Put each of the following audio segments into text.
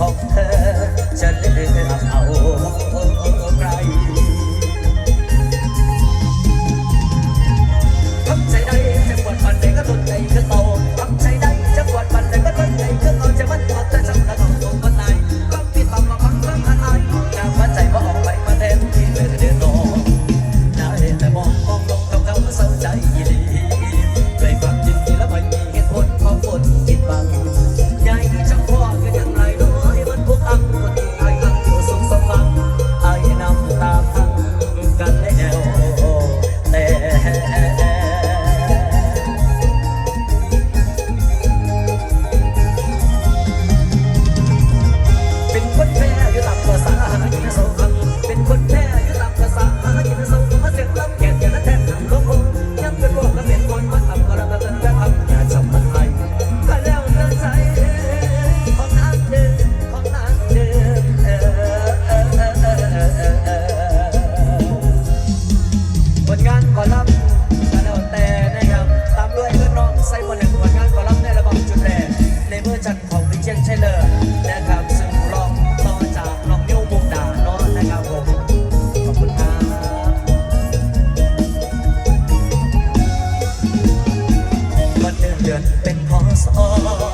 มัน oh.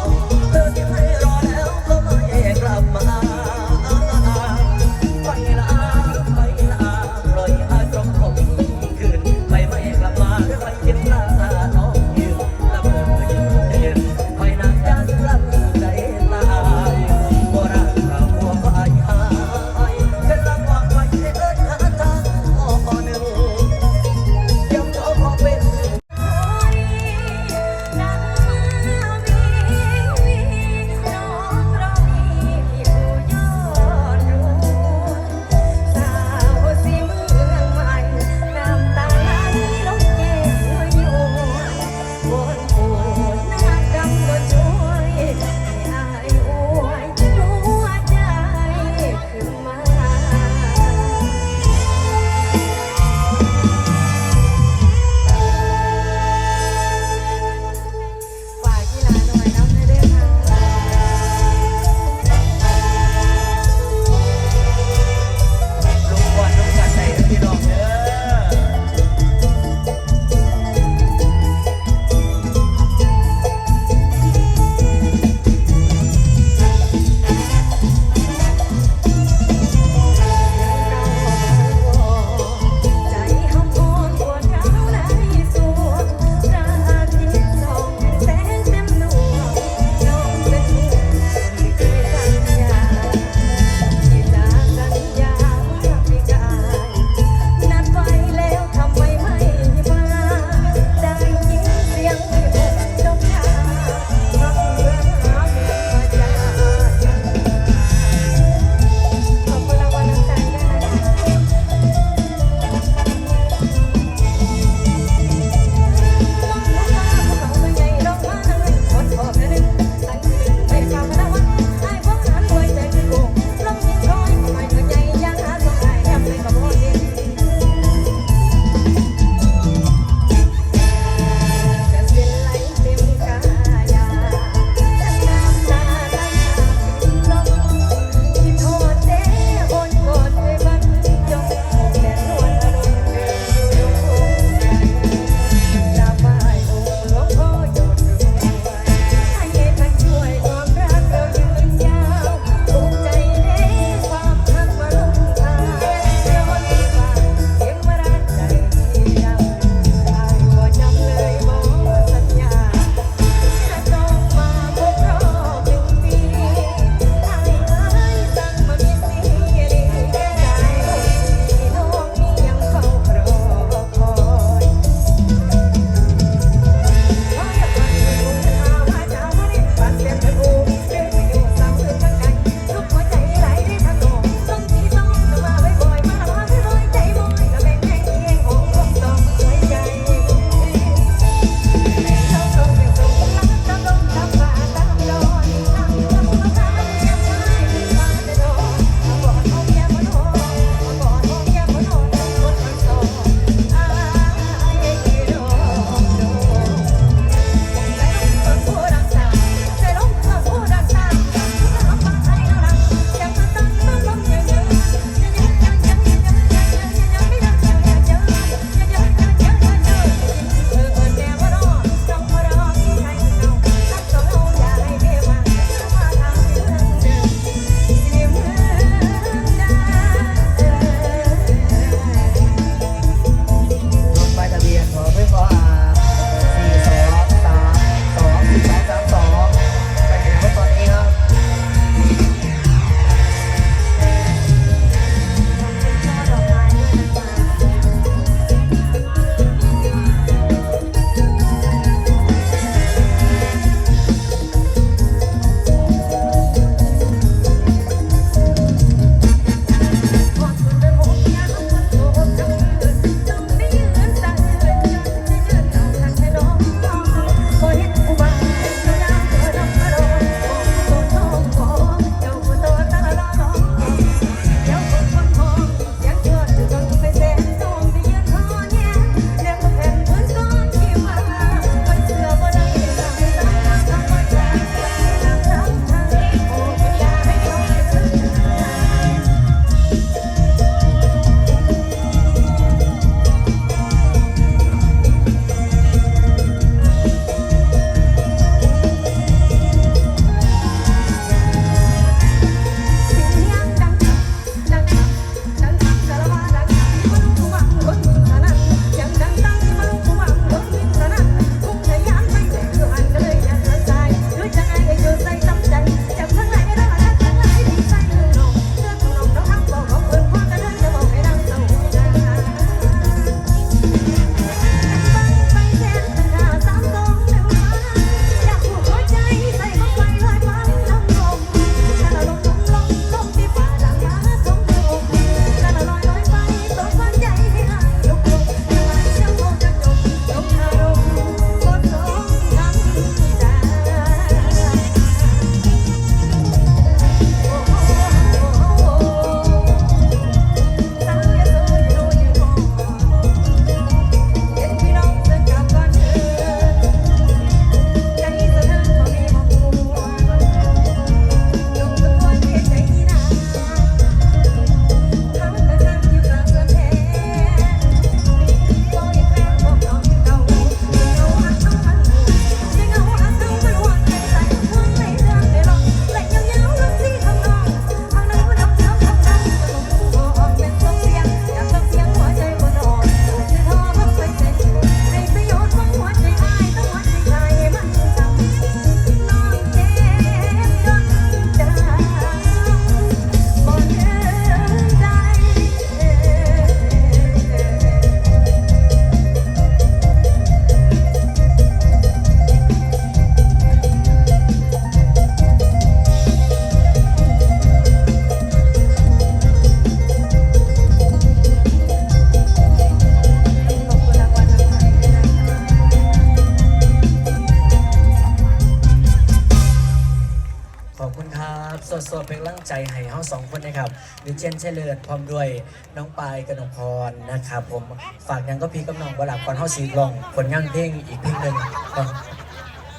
สองคนนะครับวิเชียนเชลิดพร้อมด้วยน้องปายกนกพรนะครับผมฝากยังก็พี่กับน้องบหลับก่อนเฮาสีลองผลงานเพลงอีกเพลงหนึ่งเนาะ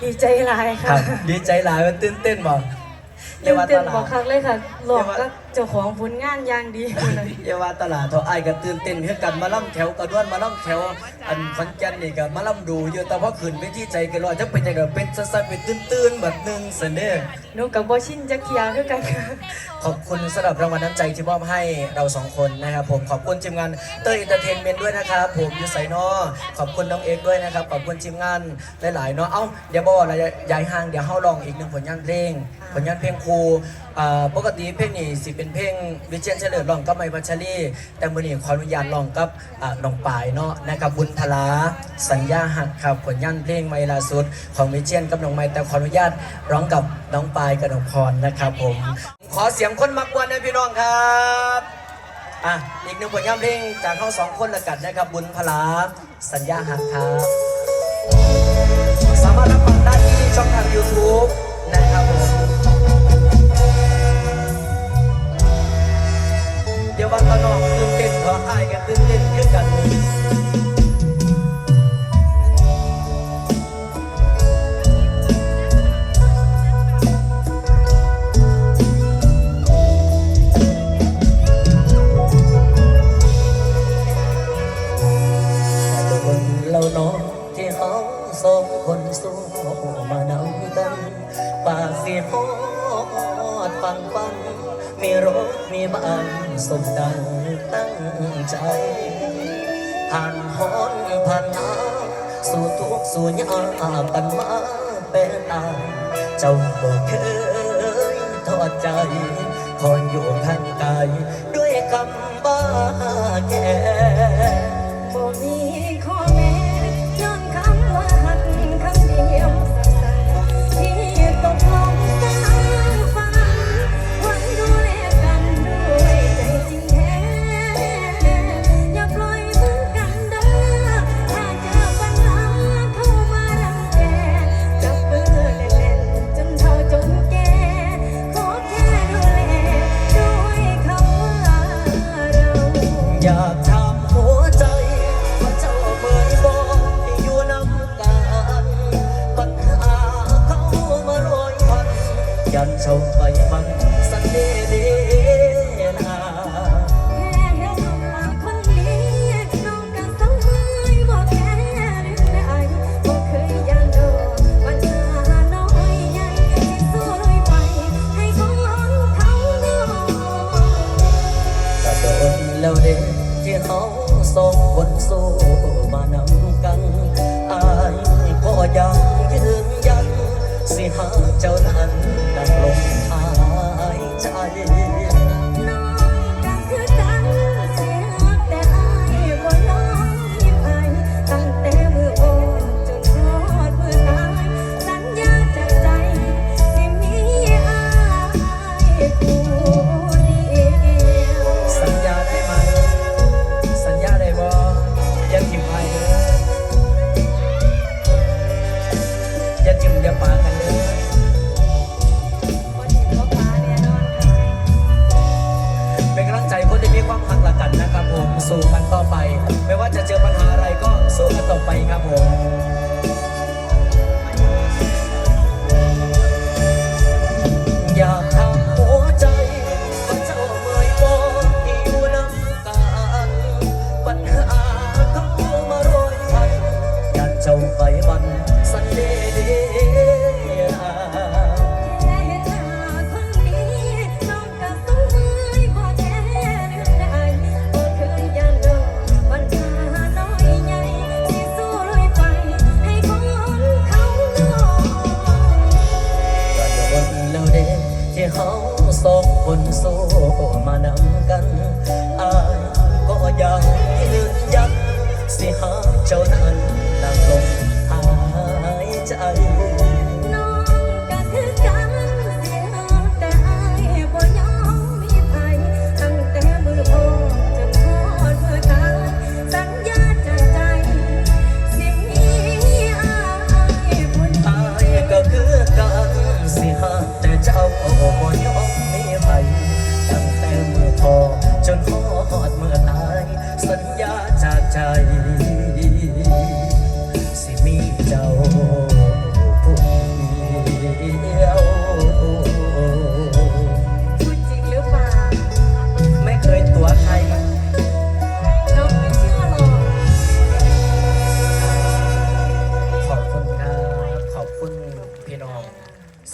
ดีใจหลายคค่ะรับดีใจหลายมันตื่นเต้นบ่ตื่นเต้นตบอลากด ครั้งเลยค่ะ หลอกก็เจ้าของผลงานอย่างดีเลยอย่าว่าตลาดเถอะไอ้ายก็ตื่นเต้นเฮือกันมาล่ำแถวกระด้วนมาล่ำแถว อันขอนแก่นนี่ก็มาล่ำดูอยู่แต่พอขึ้นไปที่ใจกันลอยจะเป็นยังไงเป็นสั้นๆเป็นตื้นๆแบบหนึงเสนอหนูกับบอชินจักเทียคือกันค่ะ ขอบคุณสำหรับรางวัลน้ำใจที่มอบให้เราสองคนนะครับ ผมขอบคุณทีมงานเตอร์อินเตอร์เทนเมนต์ด้วยนะครับผมยูไซนอขอบคุณน้องเอกด้วยนะครับขอบคุณทีมงานหลายๆเนาะเอ้าเดี๋ยวบอกอะไรย้ายห้างเดี๋ยวเฮาลองอีกหนึ่งผลงานเพลง ผลงานเพลงครูอ่าปกติเพลงนี้สิเป็นเพลงวิเชียนเฉลิมร้องกับไมค์พัชรีแต่มือนี้ขออนุญาตลองกับอ่าน้องปายเนาะนะครับบุญพลาสัญญาหักครับผลงานเพลงใหม่ล่าสุด ของวิเชียนกับน้องไม้แต่ขออนุญาตร้องกับน้องปายกับน้องพรนะครับผม ขอเสียงคนมากกวนนะพี่น้องครับอะอีกหนึ่งผลงานเพลงจากเขาสองคนละกันนะครับบุญพลาสัญญาหักครับ สามารถรับฟังได้ที่ช่องทาง YouTube มีบ้านสมดังตั้งใจ ผ่านฮอนผ่านน้ำสู่ทุกสู่ยาปันมาเป็นตายเจ้าบ่เคยทอดใจ คอยอยู่ข้างกายด้วยคำบ้าแก่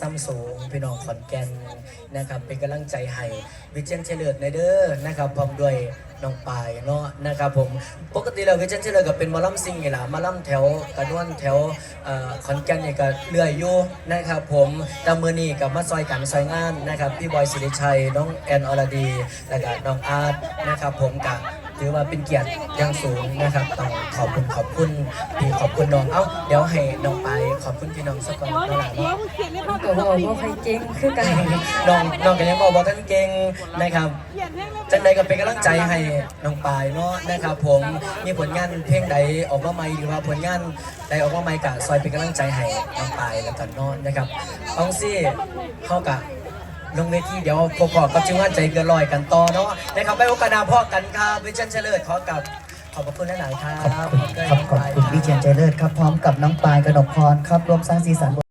ซัมสูงพี่น้องขอนแก่นนะครับ เป็นกำลังใจให้วิเจยนเฉลิมในเด้อนะครับพร้อมด้วยน้องปายเนาะนะครับผมปกติแล้ววิเจยนเฉลิมก็เป็นมอลำซิงนี่แหละมาลำแถวกระนวนแถวขอนแก่นนี่ก็เรื่อยอยู่นะครับผมตามือนี้กับมาซอยกันซอยงานนะครับพี่บอยสิริชัยน้องแอนอรดีและก็น้องอาร์ตนะครับผมกับ ถือว่าเป็นเกียรติอย่างสูงนะครับต้องขอบคุณขอบคุณพี่ขอบคุณน้องเอ้าเดี๋ยวให้น้องไปขอบคุณพี่น้องสักก่อนเท่าไหร่เนาะก็บอกว่าใครเก่งคือกันน้องน้องก็ยังบอกว่าท่านเก่งนะครับจังใดก็เป็นกำลังใจให้น้องปายเนาะนะครับ ผมมีผลงานเพลงใดออกมาใหม่หรือว่าผลงานใดออกมาใหม่กะซอยเป็นกำลังใจให้น้องปายแล้วกันเนาะนะครับเอาซี่เข้ากะ ลงเวทีเดี๋ยวประกขอกับจึงว่าใจเกินลอยกันต่อเนาะนะครับไปโอกาสหน้าพ่อกันครับวิชันเฉลิมขอกับขอบพระคุณหลาย ๆ ครับ ขอบคุณครับขอบคุณพี่เจยนเจเลิศครับ พร้อมกับน้องปายกนกพรครับรวมสร้างสีสัน